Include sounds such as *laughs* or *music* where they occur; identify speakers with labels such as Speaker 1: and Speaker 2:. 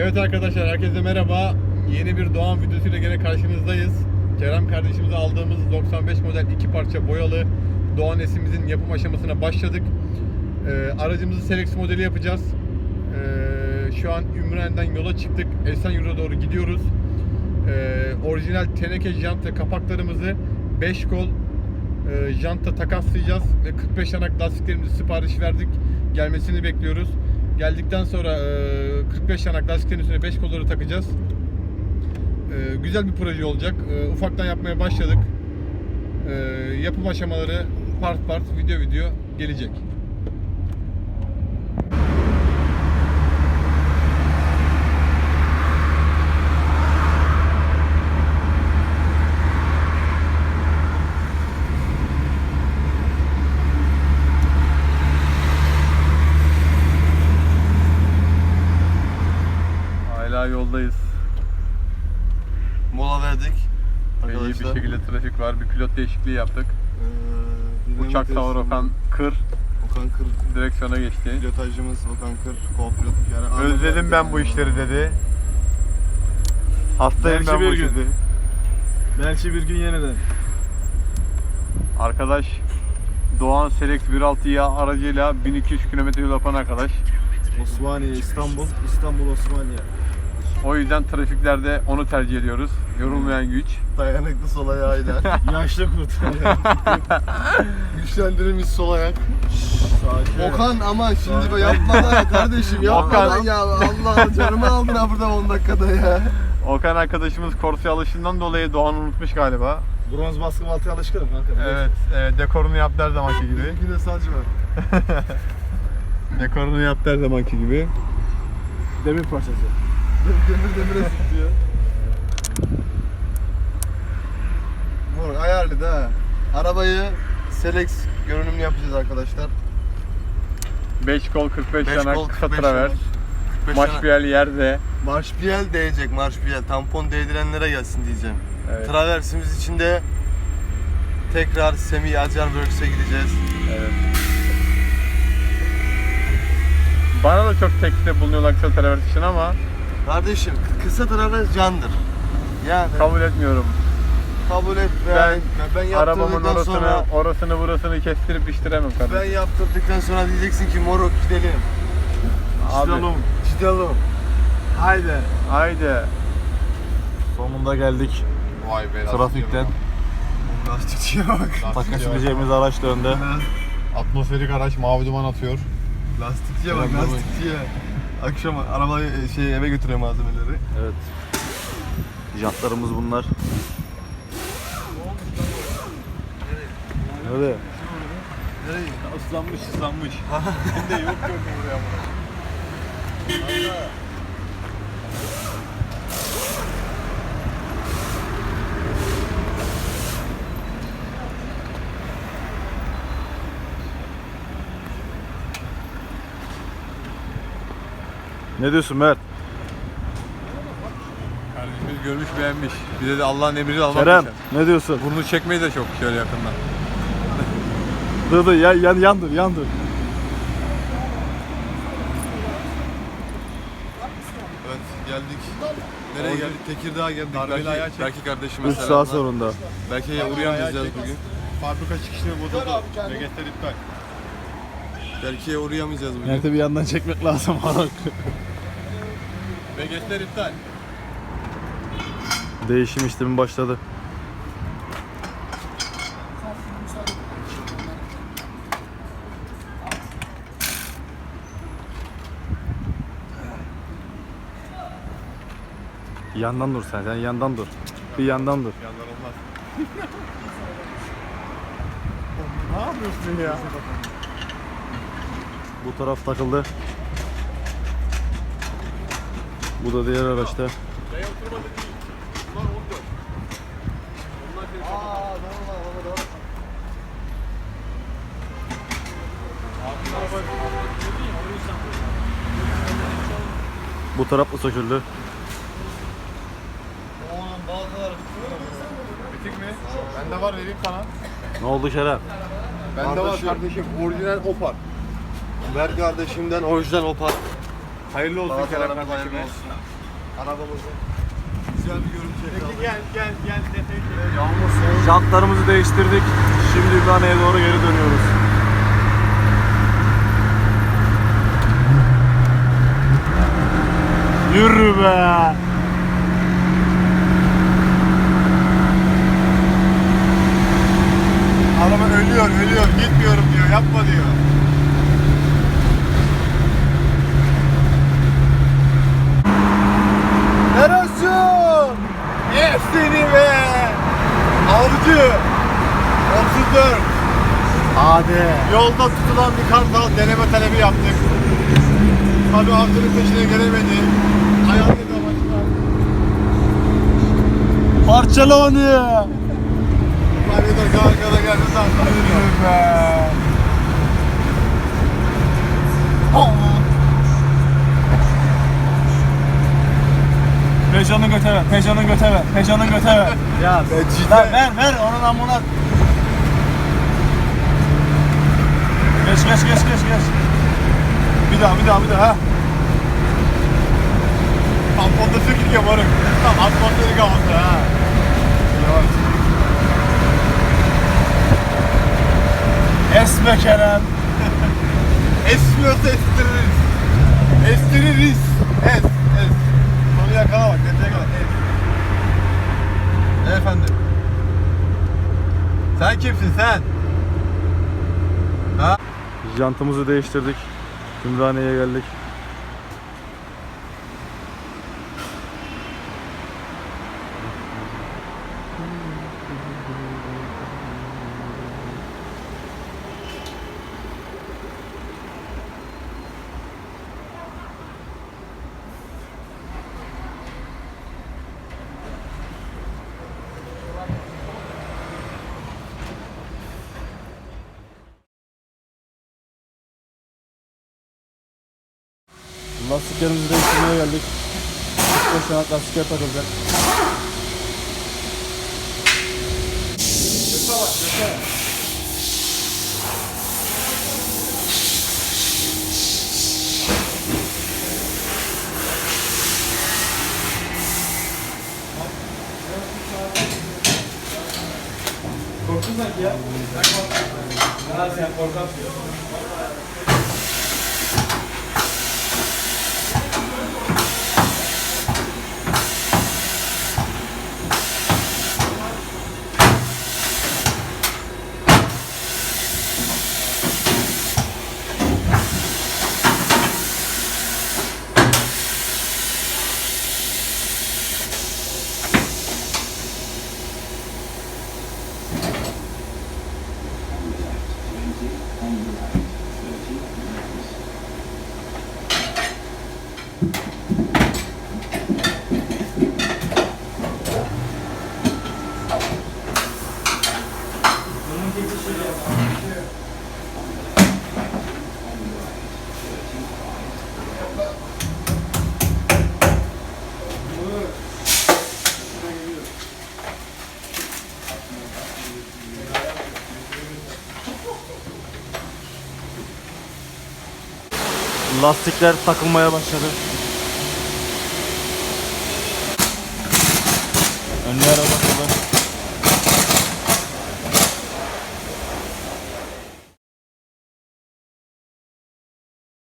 Speaker 1: Evet arkadaşlar herkese merhaba. Yeni bir Doğan videosuyla gene karşınızdayız. Kerem kardeşimize aldığımız 95 model iki parça boyalı Doğan S'imizin yapım aşamasına başladık. Ee, aracımızı Selex modeli yapacağız. Ee, şu an Ümraniye'den yola çıktık. Esenyurt'a doğru gidiyoruz. Ee, orijinal teneke janta kapaklarımızı 5 kol e, janta takaslayacağız ve 45 yanak lastiklerimizi sipariş verdik. Gelmesini bekliyoruz. Geldikten sonra e, 45 yanak lastiklerin üstüne 5 kolları takacağız. E, güzel bir proje olacak. E, ufaktan yapmaya başladık. E, yapım aşamaları part part video video gelecek. Hala yoldayız.
Speaker 2: Mola verdik.
Speaker 1: İyi bir şekilde trafik var. Bir pilot değişikliği yaptık.
Speaker 2: Ee,
Speaker 1: Uçak Tavar Okan Kır
Speaker 2: Okan Kır.
Speaker 1: direksiyona geçti.
Speaker 2: Pilotajımız Okan Kır. Co-pilot. Yani
Speaker 1: Özledim ben bu işleri dedi. Hastayım
Speaker 3: Belki
Speaker 1: ben bu
Speaker 3: bir
Speaker 1: işi
Speaker 3: gün.
Speaker 1: dedi.
Speaker 3: Belki bir gün yeniden.
Speaker 1: Arkadaş Doğan Select 1.6 aracıyla 1200 km yol yapan arkadaş.
Speaker 3: Osmaniye, İstanbul, İstanbul, Osmaniye.
Speaker 1: O yüzden trafiklerde onu tercih ediyoruz. Yorulmayan güç.
Speaker 2: Dayanıklı sol ayağıyla. *laughs*
Speaker 3: Yaşlı kurt. *laughs*
Speaker 2: Güçlendirilmiş sol ayak.
Speaker 3: Sakin.
Speaker 2: Okan ama şimdi be yapma da kardeşim yapma
Speaker 1: Okan.
Speaker 2: ya Allah canımı aldın ha burada 10 dakikada ya.
Speaker 1: Okan arkadaşımız Corsia alışından dolayı Doğan unutmuş galiba.
Speaker 3: Bronz baskı baltaya alışkınım kanka.
Speaker 1: Evet, e, dekorunu yaptı her zamanki gibi. *laughs*
Speaker 2: De saç var.
Speaker 1: Dekorunu yaptı her zamanki gibi.
Speaker 3: Demir parçası.
Speaker 2: Demir demire sıkıyor. Moruk ayarlı da. Arabayı Selex görünümlü yapacağız arkadaşlar.
Speaker 1: 5 kol 45
Speaker 2: Beş
Speaker 1: yanak
Speaker 2: kol,
Speaker 1: kısa
Speaker 2: 45
Speaker 1: travers.
Speaker 2: yanak. 45 yanak.
Speaker 1: Maşpiyel yerde.
Speaker 2: Marşpiyel değecek marşpiyel. Tampon değdirenlere gelsin diyeceğim.
Speaker 1: Evet.
Speaker 2: Traversimiz içinde tekrar Semih Acar Works'e gideceğiz.
Speaker 1: Evet. Bana da çok teklifte bulunuyorlar kısa travers için ama
Speaker 2: Kardeşim kısa travers candır. Yani
Speaker 1: kabul etmiyorum.
Speaker 2: kabul et.
Speaker 1: Ben
Speaker 2: Yani ben
Speaker 1: Arabamın
Speaker 2: yaptırdıktan
Speaker 1: orasını,
Speaker 2: sonra
Speaker 1: orasını burasını kestirip iştiremem
Speaker 2: ben
Speaker 1: kardeşim.
Speaker 2: yaptırdıktan sonra diyeceksin ki moruk gidelim.
Speaker 1: Abi.
Speaker 2: Gidelim. Gidelim.
Speaker 3: Haydi.
Speaker 1: Haydi.
Speaker 3: Sonunda geldik.
Speaker 1: Vay be.
Speaker 3: Trafikten.
Speaker 2: Lastikçiye bak.
Speaker 3: Takas edeceğimiz araç döndü.
Speaker 1: Atmosferik araç mavi duman atıyor.
Speaker 2: Lastikçiye bak
Speaker 1: Selam,
Speaker 2: lastikçiye. Akşam arabayı şey eve götürüyor malzemeleri.
Speaker 3: Evet. Jantlarımız bunlar. Nerede?
Speaker 2: Nereye?
Speaker 1: Islanmış ıslanmış. *laughs* Bir de yok yok buraya.
Speaker 3: Ne diyorsun Mert?
Speaker 1: Kardeşimiz görmüş beğenmiş. Bize de Allah'ın emriyle almak
Speaker 3: Kerem
Speaker 1: düşer.
Speaker 3: ne diyorsun?
Speaker 1: Burnu çekmeyi de çok şöyle yakından. *laughs*
Speaker 3: Dur dur yan, yan, yandır yandır.
Speaker 2: Evet geldik. Nereye geldik? Tekirdağ'a geldik.
Speaker 1: Darbeli
Speaker 2: Belki,
Speaker 1: çek.
Speaker 2: belki kardeşime
Speaker 3: 3 saat
Speaker 2: selamlar.
Speaker 3: sonunda.
Speaker 2: Belki uğrayamayacağız bugün.
Speaker 1: Fabrika çıkışını bozuldu. Vegetler iptal.
Speaker 2: Belki uğrayamayacağız bugün.
Speaker 3: Mert'i bir yandan çekmek lazım. *laughs*
Speaker 1: Vegetler iptal.
Speaker 3: Değişim işlemi başladı. Yandan dur sen, sen yandan dur. Bir yandan dur.
Speaker 1: Yanlar olmaz. *laughs* ne yapıyorsun ya?
Speaker 3: Bu taraf takıldı. Bu da diğer araçta.
Speaker 1: Buraya oturmadı değil. Bunlar 14. Onlar senin
Speaker 2: Aa tamam tamam tamam.
Speaker 3: Bu taraf da söküldü.
Speaker 2: Oğlum baltalar.
Speaker 1: Bitik mi? Bende var vereyim sana.
Speaker 3: Ne oldu Kerem?
Speaker 1: Bende var
Speaker 2: Kardeşim.
Speaker 1: kardeşim. Orijinal Opar.
Speaker 2: Ver kardeşimden orijinal opar.
Speaker 1: Hayırlı olsun Kerem
Speaker 2: Bağlantılarımız hayırlı
Speaker 1: kardeşime.
Speaker 2: olsun. Arabamızı güzel bir görüntü
Speaker 1: Peki
Speaker 2: yakaladık.
Speaker 1: gel gel gel detayı çek.
Speaker 2: Yağmur soğuk.
Speaker 3: Jantlarımızı değiştirdik. Şimdi Ümraniye'ye doğru geri dönüyoruz. Yürü be.
Speaker 1: Araba ölüyor ölüyor gitmiyorum diyor yapma diyor. Avcı! 34.
Speaker 3: Hadi.
Speaker 1: Yolda tutulan bir kartal deneme talebi yaptık. Tabi avcının peşine gelemedi. Ayağıyla başına.
Speaker 3: Parçala onu.
Speaker 1: Hadi dur arkada geldi zaten.
Speaker 3: Yürü be. Peugeot'un göte ver, Peugeot'un göte ver, Peugeot'un göte ver. *laughs*
Speaker 1: Ya be
Speaker 3: Ver, ver, ver, onun amına. Geç, geç, geç, geç, geç. Bir daha, bir daha, bir daha. ha.
Speaker 1: Tamponda sökük ya moruk. Tam atmosferik havası ha.
Speaker 3: Yavaş. Esme Kerem. *laughs*
Speaker 1: Esmiyorsa estiririz. Estiririz. Es, yakala bak, detaya kadar. Es. Efendim. Sen kimsin sen? Ha?
Speaker 3: Jantımızı değiştirdik. Ümraniye'ye geldik. Lastiklerimizi değiştirmeye geldik. 45 tane lastikler takılacak. Korktun sanki ya. Ha sen korkarsın. Lastikler takılmaya başladı. Önlere bak.